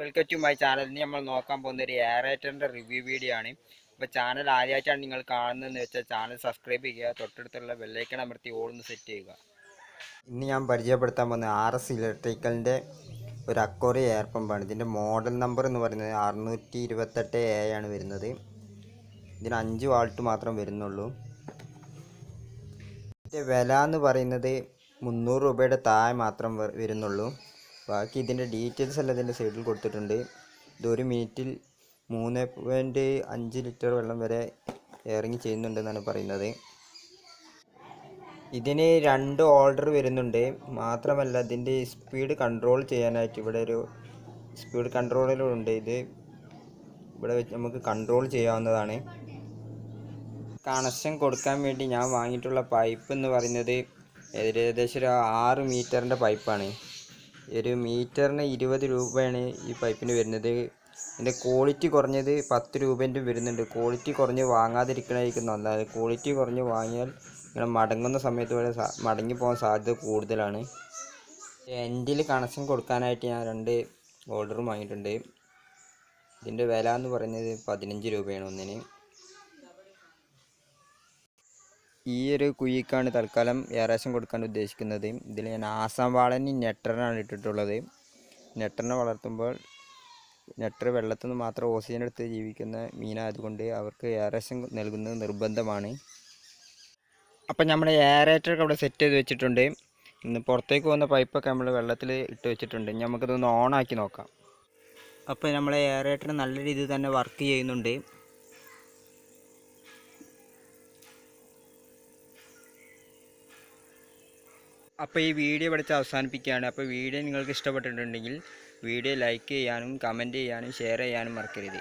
Welcome to my ചാനലിന് നമ്മൾ നോക്കാൻ പോകുന്ന ഒരു എയറേറ്ററിന്റെ റിവ്യൂ വീഡിയോ ആണ്. അപ്പോൾ ചാനൽ ആദ്യമായിട്ടാണ് നിങ്ങൾ കാണുന്നതെന്ന് വെച്ചാൽ ചാനൽ സബ്സ്ക്രൈബ് ചെയ്യുക. തൊട്ടടുത്തുള്ള വെള്ളേക്കൺ അമർത്തി ഓളൊന്ന് സെറ്റ് ചെയ്യുക. ഇന്ന് ഞാൻ പരിചയപ്പെടുത്താൻ പോകുന്ന ആർ എസ് ഇലക്ട്രിക്കലിന്റെ ഒരു അക്കോറി എയർ പമ്പാണ് ഇതിന്റെ മോഡൽ നമ്പർ എന്ന് പറയുന്നത് അറുന്നൂറ്റി ഇരുപത്തെട്ട് എ ആണ് വരുന്നത്. ഇതിന് അഞ്ച് വാൾട്ട് മാത്രം വരുന്നുള്ളൂ. ഇതിന്റെ വില എന്ന് പറയുന്നത് മുന്നൂറ് രൂപയുടെ താഴെ മാത്രം വരുന്നുള്ളൂ. ബാക്കി ഇതിന്റെ ഡീറ്റെയിൽസ് എല്ലാം ഇതിന്റെ സൈഡിൽ കൊടുത്തിട്ടുണ്ട്. ഇത് ഒരു മിനിറ്റിൽ മൂന്ന് പോയിന്റ് അഞ്ച് ലിറ്റർ വെള്ളം വരെ ഇറങ്ങി ചെയ്യുന്നുണ്ടെന്നാണ് പറയുന്നത്. ഇതിന് രണ്ട് ഓർഡർ വരുന്നുണ്ട്. മാത്രമല്ല ഇതിന്റെ സ്പീഡ് കൺട്രോൾ ചെയ്യാനായിട്ട് ഇവിടെ ഒരു സ്പീഡ് കൺട്രോളിലുണ്ട് ഇത് ഇവിടെ വെച്ച് നമുക്ക് കൺട്രോൾ ചെയ്യാവുന്നതാണ്. കണക്ഷൻ കൊടുക്കാൻ വേണ്ടി ഞാൻ വാങ്ങിയിട്ടുള്ള പൈപ്പ് എന്ന് പറയുന്നത് ഏകദേശം ഒരു ആറ് മീറ്ററിന്റെ പൈപ്പാണ് ഒരു മീറ്ററിന് ഇരുപത് രൂപയാണ് ഈ പൈപ്പിന് വരുന്നത്. ഇതിന്റെ ക്വാളിറ്റി കുറഞ്ഞത് പത്ത് രൂപേന്റെ വരുന്നുണ്ട്. ക്വാളിറ്റി കുറഞ്ഞ് വാങ്ങാതിരിക്കണമായിരിക്കും നല്ലത് ക്വാളിറ്റി കുറഞ്ഞ് വാങ്ങിയാൽ നിങ്ങൾ മടങ്ങുന്ന സമയത്ത് വരെ മടങ്ങി പോകാൻ സാധ്യത കൂടുതലാണ്. എൻഡിൽ കണക്ഷൻ കൊടുക്കാനായിട്ട് ഞാൻ രണ്ട് ഓർഡറും വാങ്ങിയിട്ടുണ്ട്. ഇതിന്റെ വില എന്ന് പറയുന്നത് പതിനഞ്ച് രൂപയാണ് ഒന്നിന്. ഈ ഒരു കുഴിക്കാണ് തൽക്കാലം ഏറേശം കൊടുക്കാൻ ഉദ്ദേശിക്കുന്നത്. ഇതിൽ ഞാൻ ആസാം വാളനി നെട്ടറിനാണ് ഇട്ടിട്ടുള്ളത്. നെട്ടറിനെ വളർത്തുമ്പോൾ നെട്ടർ വെള്ളത്തിൽ നിന്ന് മാത്രം ഓക്സിജൻ എടുത്ത് ജീവിക്കുന്ന മീനായതുകൊണ്ട് അവർക്ക് ഏറേശം നൽകുന്നത് നിർബന്ധമാണ്. അപ്പം നമ്മൾ എയറേറ്ററൊക്കെ അവിടെ സെറ്റ് ചെയ്ത് വെച്ചിട്ടുണ്ട്. ഇന്ന് പുറത്തേക്ക് പോകുന്ന പൈപ്പൊക്കെ നമ്മൾ വെള്ളത്തിൽ ഇട്ട് വെച്ചിട്ടുണ്ട്. നമുക്കിതൊന്ന് ഓണാക്കി നോക്കാം. അപ്പോൾ നമ്മളെ എയറേറ്റർ നല്ല രീതിയിൽ തന്നെ വർക്ക് ചെയ്യുന്നുണ്ട്. അപ്പോൾ ഈ വീഡിയോ പഠിച്ച് അവസാനിപ്പിക്കുകയാണ്. അപ്പോൾ വീഡിയോ നിങ്ങൾക്ക് ഇഷ്ടപ്പെട്ടിട്ടുണ്ടെങ്കിൽ വീഡിയോ ലൈക്ക് ചെയ്യാനും കമന്റ് ചെയ്യാനും ഷെയർ ചെയ്യാനും മറക്കരുത്.